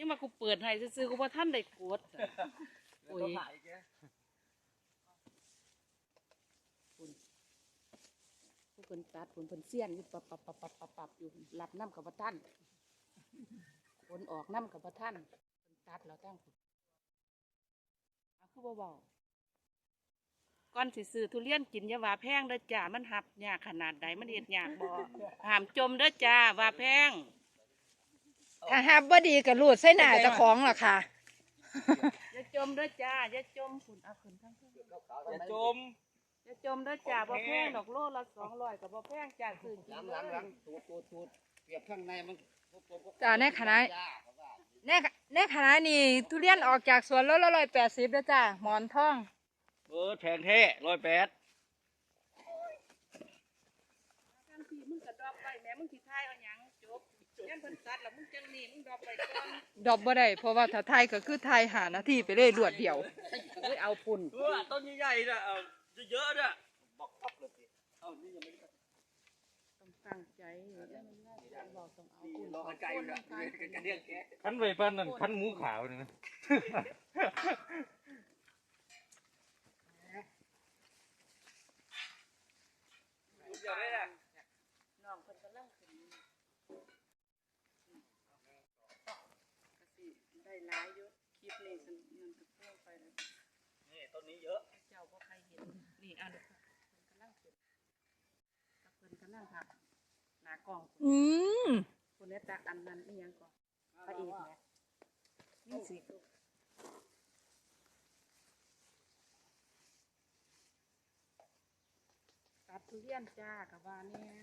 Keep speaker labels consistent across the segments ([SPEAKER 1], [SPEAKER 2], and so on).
[SPEAKER 1] ยังมากูเปิดให้ซื้อๆกูว่าท่านได้กดโอ้ยผู้คนตัดผลผลเสี้ยนอยู่ปับปับปับปับปับปับอยู่รับน้ำกับพระท่านผลออกน้ำกับพระท่านเพิ่นตัดแล้วตั้งผุดเอาคือบ่บอกก่อนสิซื้อทุเรียนกินอยาว่าแพงเด้อจ้ามันหับยากขนาดใดมันเห็ดยากบ่ห้ามจมเด้อจ้าว่าแพง
[SPEAKER 2] ถ้าฮับบ่ดีก็รูดใส่หน้าเจ้าของล่ะค่ะ
[SPEAKER 1] อย่าจมเด้อจ้าอย่าจมคุณเอาขึ้นทั้งเพิ่น
[SPEAKER 3] อย่าจม
[SPEAKER 1] อย่าจมเด้อจ้าบ่แพงดอกโลละสองร้อยกับบ่แพงจ้าซื้อกิน
[SPEAKER 3] หลัง
[SPEAKER 1] เล
[SPEAKER 3] หลังหลัง
[SPEAKER 1] ย
[SPEAKER 3] ตูดตูดตูดเปียกข้างในมัน
[SPEAKER 2] จ้าในคณะในในขณะนี้ทุเรียนออกจากสวนแล้วละร้อยแปดสิบแล้วจ้าหมอนทอง
[SPEAKER 3] เออแพงแท้ร้อยแปด
[SPEAKER 1] ทันทีมึงก็ดรอปไปแม่มึงสิทายเอาหยังจบ ยันเพิ่นตัดแล้วมึงจังนี่มึงดอปไปก่อน
[SPEAKER 2] ดอกบ่ได้เพราะว่าถ้าไทยก็คือไทยหานาทีไปเลยรวดเดียว
[SPEAKER 1] เอ้ยเอาพุ่น
[SPEAKER 3] เออต้นใหญ่ๆนะเอาเยอะๆนะบอกพับเลยสิเอานี่ยังไม่ได้
[SPEAKER 1] ต้องตั้งใจบอกต้องเอาพุ่น
[SPEAKER 3] รอกันไกลอยู่นะกันเรียกแก
[SPEAKER 4] คันไวปั้นนั่นคันหมูขาวนี่นะ
[SPEAKER 3] เดี๋ยวได้ละ
[SPEAKER 1] น้องเพิ่นกำลังขึ้นก็สิได้หลายอยู่คลิป นี้ฉันมันจะพ่วงไปแล้ว
[SPEAKER 3] นี่ต้นนี้เยอะ
[SPEAKER 1] เจ้าบ่ใครเห็น นี่อะเดี๋ยวเพิ่นกำลังขึ้นกับเพิ่นกำลังหักหน้ากล้อง
[SPEAKER 2] อืม
[SPEAKER 1] คนนี้ตักอันนั้นนี่ยังก่อนพระเอกแหละนี่สิตัดทุเรียนจ้ากับว่าเนี่ย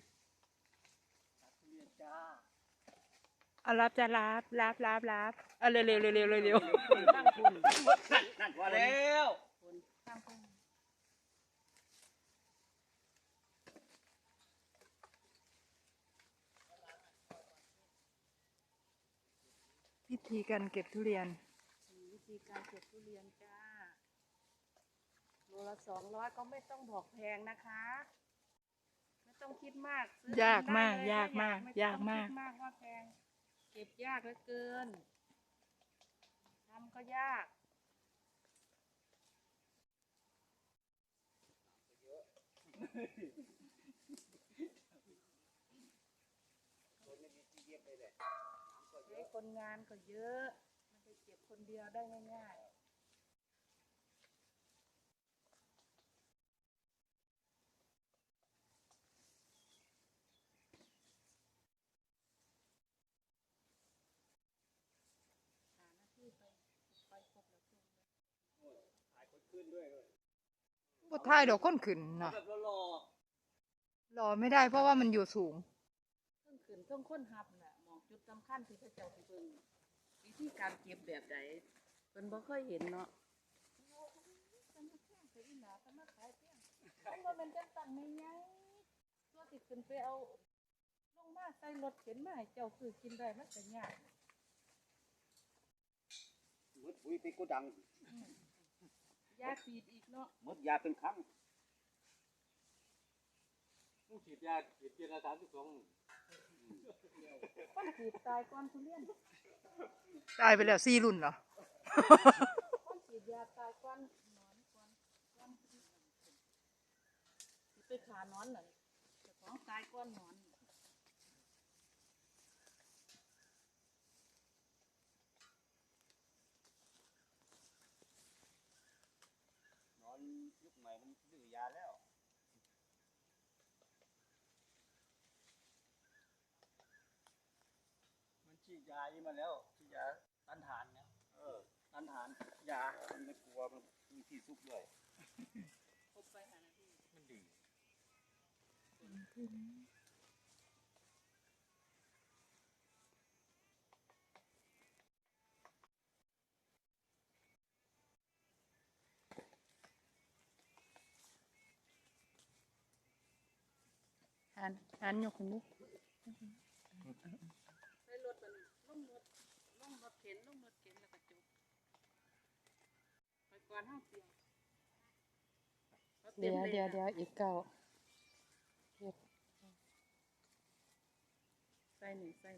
[SPEAKER 3] ทุเรียนจ้า
[SPEAKER 2] เอารับจะรับรับรับรับเอาเร็วเร็วเร็วเร็วเร็วเร็ว
[SPEAKER 1] ตั้งคุณ
[SPEAKER 3] นั่นว่าแล้ว
[SPEAKER 1] ตั้งคุณ
[SPEAKER 2] พิธีการเก็บทุเรียน
[SPEAKER 1] วิธีการเก็บทุเรียนจ้าโลละสองร้อยก็ไม่ต้องบอกแพงนะคะ ไม่ต้องคิดมาก ยา
[SPEAKER 2] กมาก
[SPEAKER 1] ยา
[SPEAKER 2] กมาก ยากมาก
[SPEAKER 1] มากว่าแพง ก็บยากเหลือเกินทำก็ยากเฮ้ยคนงานก็เยอะ มันไปเก็บคนเดียวได้ง่ายๆหาหน้าที่ไปไปครบแล้วครึ่ง
[SPEAKER 3] ถ่ายคน ขึ้นด้วยเลย
[SPEAKER 2] บ่ทายดอกก้นขึ้นเนาะ
[SPEAKER 3] แบบรอ
[SPEAKER 2] รอไม่ได้เพราะว่ามันอยู่สูง
[SPEAKER 1] เครื่องขืนเครื่องค้นหับน่ะหมองจุดสำคัญที่พระเจ้าที่เบิ่งวิธีการเก็บแบบใดเพิ่นบ่เคยเห็นเนาะมันมาแพงไปอีหนามันมาขายแพงมันบ่แม่นจังสั่นแม่ใหญ่ตัวที่ขึ้นไปเอาลงมาใส่รถเข็นมาให้เจ้าคือกินได้มันก็ยาก
[SPEAKER 3] ๆมืดปุ๋ยติดกูดัง
[SPEAKER 1] ยาสีดอีกเนาะ
[SPEAKER 3] มืดยาเป็นครั้ง
[SPEAKER 4] มูฉีดยาฉีดเกียร์ละสามสิบสอง
[SPEAKER 1] คนสีดตายก่อนทุเรียน
[SPEAKER 2] ตายไปแล้วสี่รุ่นเหรอ
[SPEAKER 1] คนสีดยาตายก่อนหนอนก่อนก่อนสิไปขาหนอนน่ะเจ้าของตายก่อนหนอน
[SPEAKER 3] นอน ยุคใหม่มันดื้อยาแล้วมันฉีดยาอีมาแล้วฉีดยาต้านทานเนี่ยเออต้านทานยามันไม่กลัวมันมีที่ซุกด้วย
[SPEAKER 1] ครบไปหานาที
[SPEAKER 3] มันดี
[SPEAKER 2] หันหันยก
[SPEAKER 1] มัอเของมุ้ย
[SPEAKER 2] เดี๋ยวเดี๋ยวเดี๋ยวอีกเก้าเย็ด
[SPEAKER 1] ใส่หนึ่งใส่